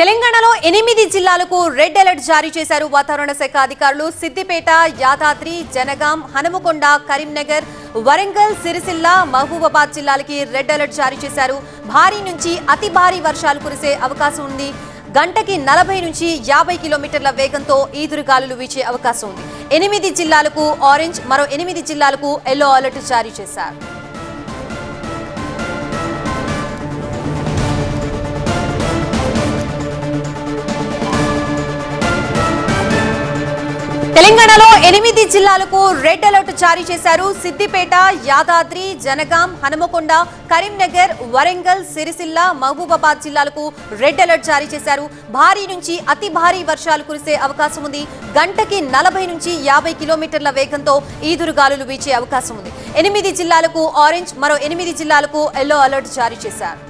తెలంగాణలో ఎనిమిది జిల్లాలకు రెడ్ అలర్ట్ జారీ చేశారు వాతావరణ శాఖ అధికారులు. సిద్దిపేట యాదాద్రి జనగాం హనుమకొండ కరీంనగర్ వరంగల్ సిరిసిల్ల మహబూబాబాద్ జిల్లాలకి రెడ్ అలర్ట్ జారీ చేశారు. భారీ నుంచి అతి భారీ వర్షాలు కురిసే అవకాశం ఉంది. గంటకి నలభై నుంచి యాభై కిలోమీటర్ల వేగంతో ఈదురుగాలులు వీచే అవకాశం ఉంది. ఎనిమిది జిల్లాలకు ఆరెంజ్ మరో ఎనిమిది జిల్లాలకు ఎల్లో అలర్ట్ జారీ చేశారు. తెలంగాణలో ఎనిమిది జిల్లాలకు రెడ్ అలర్ట్ జారీ చేశారు. సిద్దిపేట యాదాద్రి జనగాం హనుమకొండ కరీంనగర్ వరంగల్ సిరిసిల్ల మహబూబాబాద్ జిల్లాలకు రెడ్ అలర్ట్ జారీ చేశారు. భారీ నుంచి అతి భారీ వర్షాలు కురిసే అవకాశం ఉంది. గంటకి నలభై నుంచి యాభై కిలోమీటర్ల వేగంతో ఈదురుగాలులు వీచే అవకాశం ఉంది. ఎనిమిది జిల్లాలకు ఆరెంజ్ మరో ఎనిమిది జిల్లాలకు ఎల్లో అలర్ట్ జారీ చేశారు.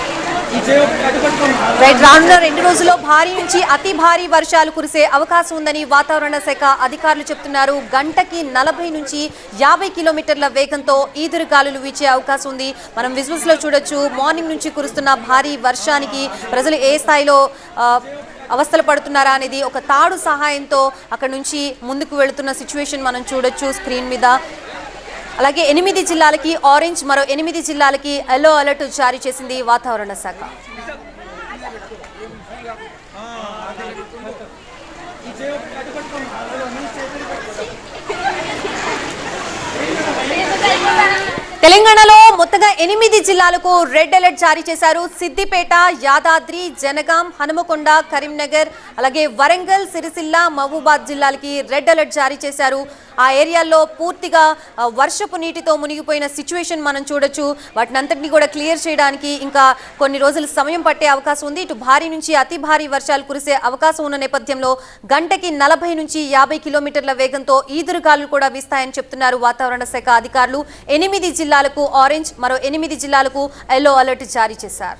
రైట్ రానున్న రెండు రోజుల్లో భారీ నుంచి అతి భారీ వర్షాలు కురిసే అవకాశం ఉందని వాతావరణ శాఖ అధికారులు చెప్తున్నారు. గంటకి నలభై నుంచి యాభై కిలోమీటర్ల వేగంతో ఈదురుగాలులు వీచే అవకాశం ఉంది. మనం విజువల్స్లో చూడొచ్చు మార్నింగ్ నుంచి కురుస్తున్న భారీ వర్షానికి ప్రజలు ఏ స్థాయిలో అవస్థలు పడుతున్నారా అనేది ఒక తాడు సహాయంతో అక్కడ నుంచి ముందుకు వెళుతున్న సిచ్యువేషన్ మనం చూడొచ్చు. స్క్రీన్ మీద అలాగే ఎనిమిది జిల్లాలకి ఆరెంజ్ మరో ఎనిమిది జిల్లాలకి ఎల్లో అలర్ట్ జారీ చేసింది వాతావరణ శాఖ. తెలంగాణలో మొత్తంగా ఎనిమిది జిల్లాలకు రెడ్ అలర్ట్ జారీ చేశారు. సిద్దిపేట యాదాద్రి జనగాం హనుమకొండ కరీంనగర్ అలాగే వరంగల్ సిరిసిల్ల మహబూబాద్ జిల్లాలకి రెడ్ అలర్ట్ జారీ చేశారు. ఆ ఏరియాల్లో పూర్తిగా వర్షపు నీటితో మునిగిపోయిన సిచ్యువేషన్ మనం చూడొచ్చు. వాటినంతటినీ కూడా క్లియర్ చేయడానికి ఇంకా కొన్ని రోజులు సమయం పట్టే అవకాశం ఉంది. ఇటు భారీ నుంచి అతి భారీ వర్షాలు కురిసే అవకాశం ఉన్న నేపథ్యంలో గంటకి నలభై నుంచి యాభై కిలోమీటర్ల వేగంతో ఈదురుగాలు కూడా వీస్తాయని చెప్తున్నారు వాతావరణ శాఖ అధికారులు. ఎనిమిది జిల్లా జిల్లాలకు ఆరెంజ్ మరో ఎనిమిది జిల్లాలకు ఎల్లో అలర్ట్ జారీ చేశారు.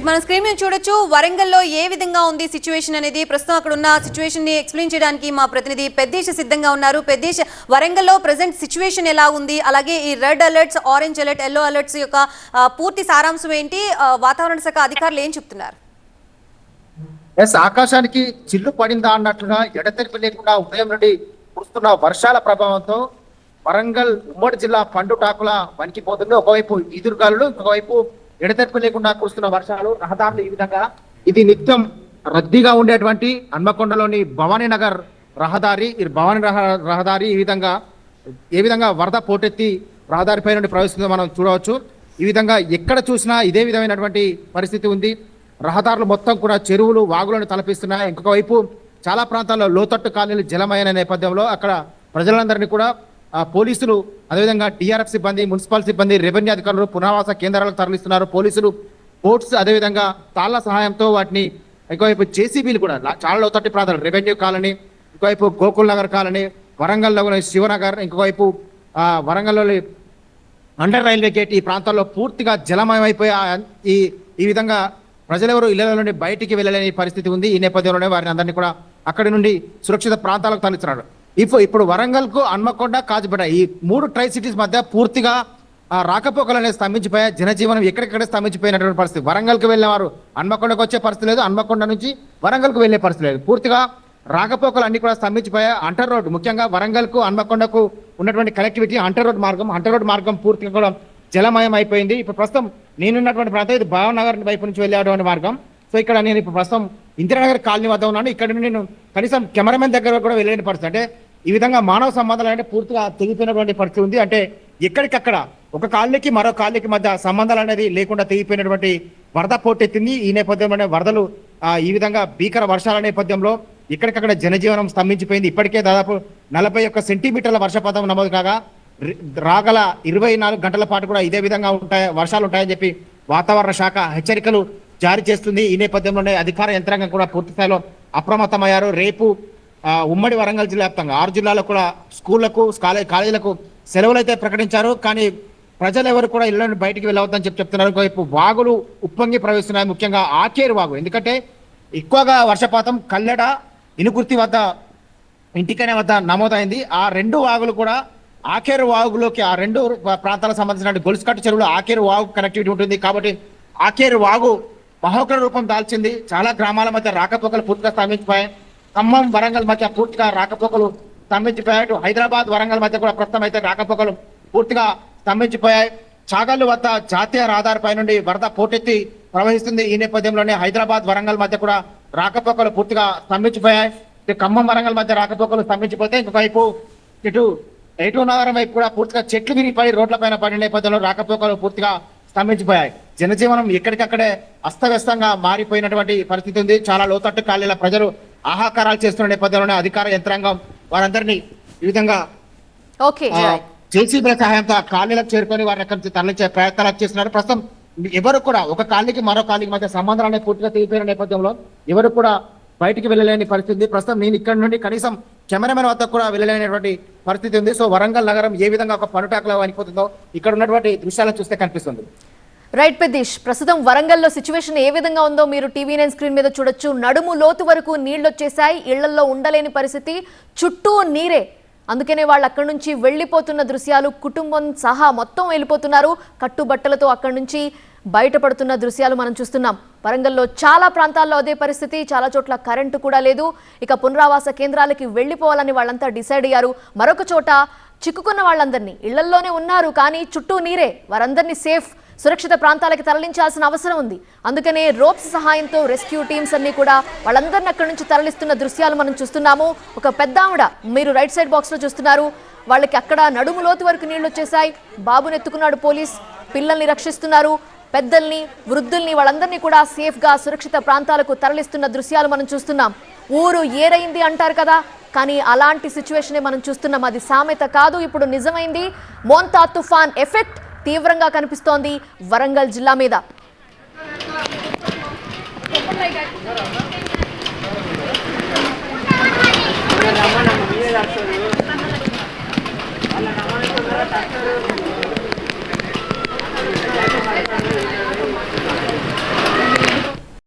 రైట్ మన స్క్రీన్ మీద చూడొచ్చు వరంగల్లో ఏ విధంగా ఉంది సిచ్యువేషన్ అనేది. ప్రస్తుతం అక్కడ ఉన్న సిచ్యువేషన్ని ఎక్స్ప్లెయిన్ చేయడానికి మా ప్రతినిధి పెద్దేశ సిద్ధంగా ఉన్నారు. పెద్దేశ వరంగల్లో ప్రెసెంట్ సిచ్యువేషన్ ఎలా ఉంది? అలాగే ఈ red alerts orange alert yellow alerts యొక్క పూర్తి సారాంశం ఏంటి? వాతావరణ శాఖ అధికారులు ఏం చెప్తున్నారు? ఎస్ ఆకాశానికి చిల్లు పడిందా అన్నట్లుగా ఎడతెరిపి లేకుండా ఉదయం నుండి కురుస్తున్న వర్షాల ప్రభావంతో వరంగల్ ఉమ్మడి జిల్లా పండుటాకుల వణికిపోతుంది. ఒకవైపు ఈదురుగాలు ఇంకొకవైపు ఎడతెట్టు లేకుండా కురుస్తున్న వర్షాలు రహదారులు ఈ విధంగా ఇది నిత్యం రద్దీగా ఉండేటువంటి హన్మకొండలోని భవానీ నగర్ రహదారి. ఈ భవానీ రహ- రహదారి ఈ విధంగా ఏ విధంగా వరద పోటెత్తి రహదారిపై నుండి ప్రవేశిస్తుందో మనం చూడవచ్చు. ఈ విధంగా ఎక్కడ చూసినా ఇదే విధమైనటువంటి పరిస్థితి ఉంది. రహదారులు మొత్తం కూడా చెరువులు వాగులను తలపిస్తున్నాయి. ఇంకొక వైపు చాలా ప్రాంతాల్లో లోతట్టు కాలనీలు జలమైన నేపథ్యంలో అక్కడ ప్రజలందరినీ కూడా పోలీసులు అదేవిధంగా టీఆర్ఎఫ్ సిబ్బంది మున్సిపల్ సిబ్బంది రెవెన్యూ అధికారులు పునరావాస కేంద్రాలకు తరలిస్తున్నారు. పోలీసులు బోట్స్ అదేవిధంగా తాళ్ళ సహాయంతో వాటిని ఇంకోవైపు జేసీబీలు కూడా చాలా లోతట్టు ప్రాంతాలు రెవెన్యూ కాలనీ ఇంకోవైపు గోకుల్ నగర్ కాలనీ వరంగల్లో శివనగర్ ఇంకోవైపు వరంగల్లో వరంగల్లోని అండర్ రైల్వే గేట్ ఈ ప్రాంతాల్లో పూర్తిగా జలమయమైపోయి ఈ ఈ విధంగా ప్రజలెవరు ఇళ్ళ నుండి బయటికి వెళ్ళలేని పరిస్థితి ఉంది. ఈ నేపథ్యంలోనే వారిని అందరినీ కూడా అక్కడి నుండి సురక్షిత ప్రాంతాలకు తరలిస్తున్నారు. ఇప్పుడు ఇప్పుడు వరంగల్కు హన్మకొండ కాచిపేట ఈ మూడు ట్రై సిటీస్ మధ్య పూర్తిగా రాకపోకలు అనేది స్తంభించిపోయా జనజీవనం ఎక్కడెక్కడ స్తంభించిపోయినటువంటి పరిస్థితి? వరంగల్కి వెళ్ళిన వారు హన్మకొండకు వచ్చే పరిస్థితి లేదు హన్మకొండ నుంచి వరంగల్కు వెళ్ళే పరిస్థితి లేదు. పూర్తిగా రాకపోకలు అన్ని కూడా స్తంభించిపోయాయి అంటర్ రోడ్ ముఖ్యంగా వరంగల్కు హన్మకొండకు ఉన్నటువంటి కనెక్టివిటీ అంటర్ రోడ్ మార్గం అంటర్ రోడ్ మార్గం పూర్తిగా కూడా జలమయం అయిపోయింది ఇప్పుడు ప్రస్తుతం నేనున్నటువంటి ప్రాంతం ఇది భావనగర్ వైపు నుంచి వెళ్ళేటువంటి మార్గం. సో ఇక్కడ నేను ఇప్పుడు ప్రస్తుతం ఇందిరానగర్ కాలనీ వద్ద ఉన్నాను. ఇక్కడ నుండి నేను కనీసం కెమెరామెన్ దగ్గర కూడా వెళ్ళలేని పరిస్థితి. అంటే ఈ విధంగా మానవ సంబంధాలు అంటే పూర్తిగా తెగిపోయినటువంటి పరిస్థితి ఉంది. అంటే ఎక్కడికక్కడ ఒక కాలనీకి మరో కాలనీకి మధ్య సంబంధాలు అనేది లేకుండా తెగిపోయినటువంటి వరద పోటెత్తింది. ఈ నేపథ్యంలోనే వరదలు ఈ విధంగా భీకర వర్షాల నేపథ్యంలో ఎక్కడికక్కడ జనజీవనం స్తంభించిపోయింది. ఇప్పటికే దాదాపు నలభై ఒక్క సెంటీమీటర్ల వర్షపాతం నమోదు కాగా రాగల ఇరవై నాలుగు గంటల పాటు కూడా ఇదే విధంగా ఉంటాయి వర్షాలు ఉంటాయని చెప్పి వాతావరణ శాఖ హెచ్చరికలు జారీ చేస్తుంది. ఈ నేపథ్యంలోనే అధికార యంత్రాంగం కూడా పూర్తి స్థాయిలో అప్రమత్తమయ్యారు. రేపు ఉమ్మడి వరంగల్ జిల్లా వ్యాప్తంగా ఆరు జిల్లాలో కూడా స్కూళ్ళకు కాలేజ్ కాలేజీలకు సెలవులు అయితే ప్రకటించారు. కానీ ప్రజలు ఎవరు కూడా ఇళ్ళ నుండి బయటికి వెళ్ళవద్దని చెప్పి చెప్తున్నారు. ఇంకోవైపు వాగులు ఉప్పొంగి ప్రవహిస్తున్నాయి. ముఖ్యంగా ఆకేరు వాగు. ఎందుకంటే ఎక్కువగా వర్షపాతం కల్లెడ ఇనుకుర్తి వద్ద ఇంటికనే వద్ద నమోదైంది. ఆ రెండు వాగులు కూడా ఆఖేరు వాగులోకి ఆ రెండు ప్రాంతాలకు సంబంధించిన గొలుసుకట్టు చెరువులు ఆకేరు వాగు కనెక్టివిటీ ఉంటుంది. కాబట్టి ఆఖేరు వాగు మహోగ్ర రూపం దాల్చింది. చాలా గ్రామాల మధ్య రాకపోకలు పూర్తిగా స్తంభించిపోయాయి. ఖమ్మం వరంగల్ మధ్య పూర్తిగా రాకపోకలు స్తంభించిపోయాయి. అటు హైదరాబాద్ వరంగల్ మధ్య కూడా ప్రస్తుతం అయితే రాకపోకలు పూర్తిగా స్తంభించిపోయాయి. చాగల్లు వద్ద జాతీయ రహదారిపై నుండి వరద పోటెత్తి ప్రవహిస్తుంది. ఈ నేపథ్యంలోనే హైదరాబాద్ వరంగల్ మధ్య కూడా రాకపోకలు పూర్తిగా స్తంభించిపోయాయి. ఖమ్మం వరంగల్ మధ్య రాకపోకలు స్తంభించిపోతే ఇంకొక ఇటు ఎటు నగరం వైపు కూడా పూర్తిగా చెట్లు విరిగిపోయి రోడ్లపైన పడిన నేపథ్యంలో రాకపోకలు పూర్తిగా స్తంభించిపోయాయి. జనజీవనం ఎక్కడికక్కడే అస్తవ్యస్తంగా మారిపోయినటువంటి పరిస్థితి ఉంది. చాలా లోతట్టు కాలేల ప్రజలు ఆహాకారాలు చేస్తున్న నేపథ్యంలోనే అధికార యంత్రాంగం వారందరినీ ఈ విధంగా ఓకే. జేసీబీ సహాయంతో కాలనీలకు చేరుకొని వారిని ఎక్కడి నుంచి తరలించే ప్రయత్నాలు చేస్తున్నారు. ప్రస్తుతం ఎవరు కూడా ఒక కాలనీకి మరో కాలనీకి మధ్య సంబంధాలు పూర్తిగా తెగిపోయిన నేపథ్యంలో ఎవరు కూడా బయటికి వెళ్ళలేని పరిస్థితి ఉంది. ప్రస్తుతం నేను ఇక్కడ నుండి కనీసం కెమెరామెన్ వద్ద కూడా వెళ్ళలేనటువంటి పరిస్థితి ఉంది. సో వరంగల్ నగరం ఏ విధంగా ఒక పనుటాకలో అనిపోతుందో ఇక్కడ ఉన్నటువంటి దృశ్యాలను చూస్తే కనిపిస్తుంది. రైట్ పెద్దీష్ ప్రస్తుతం వరంగల్లో సిచ్యువేషన్ ఏ విధంగా ఉందో మీరు టీవీ నైన్ స్క్రీన్ మీద చూడొచ్చు. నడుము లోతు వరకు నీళ్ళు వచ్చేసాయి ఇళ్ళలో ఉండలేని పరిస్థితి చుట్టూ నీరే. అందుకనే వాళ్ళు అక్కడి నుంచి వెళ్ళిపోతున్న దృశ్యాలు కుటుంబం సహా మొత్తం వెళ్ళిపోతున్నారు. కట్టుబట్టలతో అక్కడి నుంచి బయటపడుతున్న దృశ్యాలు మనం చూస్తున్నాం. వరంగల్లో చాలా ప్రాంతాల్లో అదే పరిస్థితి చాలా చోట్ల కరెంటు కూడా లేదు. ఇక పునరావాస కేంద్రాలకి వెళ్ళిపోవాలని వాళ్ళంతా డిసైడ్ అయ్యారు. మరొక చోట చిక్కుకున్న వాళ్ళందరినీ ఇళ్ళల్లోనే ఉన్నారు కానీ చుట్టూ నీరే. వారందరినీ సేఫ్ సురక్షిత ప్రాంతాలకి తరలించాల్సిన అవసరం ఉంది. అందుకనే రోప్స్ సహాయంతో రెస్క్యూ టీమ్స్ అన్ని కూడా వాళ్ళందరిని అక్కడి నుంచి తరలిస్తున్న దృశ్యాలు మనం చూస్తున్నాము. ఒక పెద్ద ఆవిడ మీరు రైట్ సైడ్ బాక్స్లో చూస్తున్నారు. వాళ్ళకి అక్కడ నడుము లోతు వరకు నీళ్ళు వచ్చేసాయి బాబుని ఎత్తుకున్నాడు పోలీస్. పిల్లల్ని రక్షిస్తున్నారు. పెద్దల్ని వృద్ధుల్ని వాళ్ళందరినీ కూడా సేఫ్గా సురక్షిత ప్రాంతాలకు తరలిస్తున్న దృశ్యాలు మనం చూస్తున్నాం. ఊరు ఏరైంది అంటారు కదా కానీ అలాంటి సిచ్యువేషనే మనం చూస్తున్నాం. అది సామెత కాదు. ఇప్పుడు నిజమైంది. మోంతా తుఫాన్ ఎఫెక్ట్. తీవ్రంగా కనిపిస్తోంది వరంగల్ జిల్లా మీద.